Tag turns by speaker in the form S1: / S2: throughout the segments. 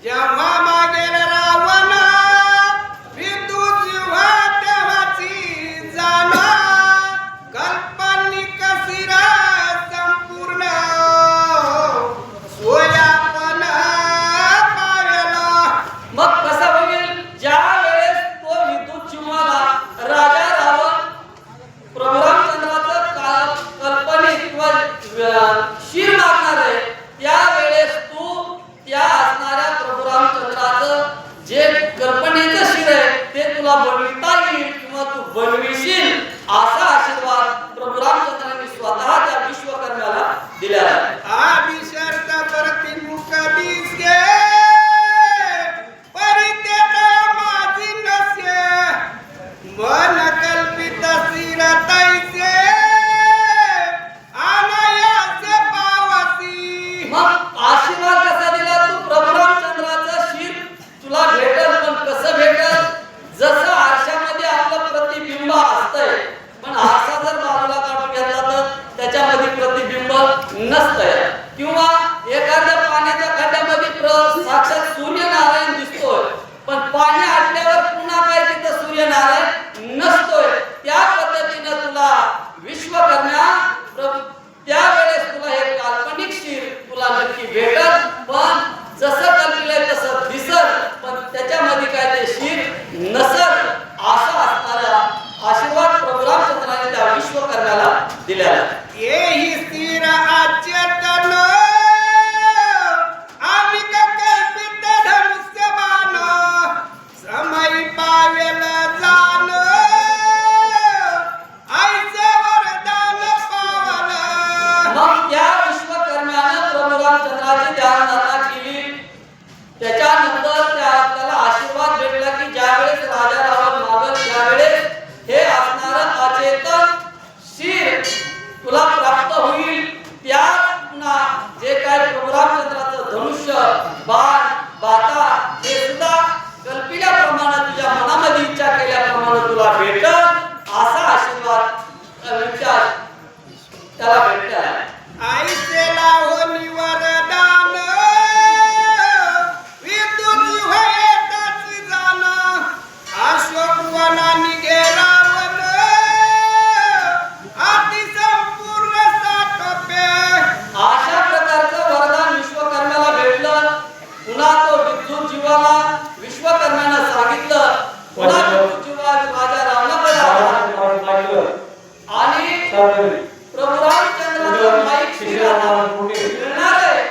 S1: Yeah, mama. नसतंय. किंवा एखाद्या पाण्याच्या खड्ड्यामध्ये साक्षात सूर्यनारायण दिसतोय पण पाणी आटल्यावर पुन्हा काय तिथं सूर्यनारायण नसतोय. त्या पद्धतीनं तुला विश्वकर्म्या त्यावेळेस तुला हे काल्पनिक शिर तुला नक्की भेटत पण जसं कल्पिलंय तसं दिसत पण त्याच्यामध्ये काय ते शिर नसत असं असणारा आशीर्वाद प्रभुराम चंद्राने त्या विश्वकर्म्याला दिलेला. आहे. বা माईक शिराला आहे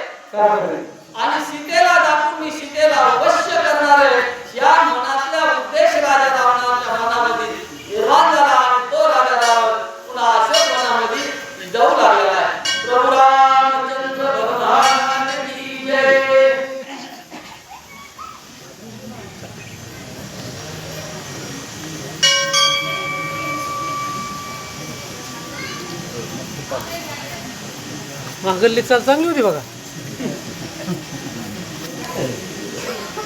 S1: आणि सीतेला दाखवून मी सीतेला अवश्य करणार. आहे या मनातला उद्देश राजा रावणाच्या मनामध्ये निर्माण झाला आणि तो राजा रावण पुन्हा अशोक मनामध्ये जाऊ लागलेला आहे. प्रभू रामचंद्र भगवान की जय?
S2: महागल्ली चाल चांगली होती बघा.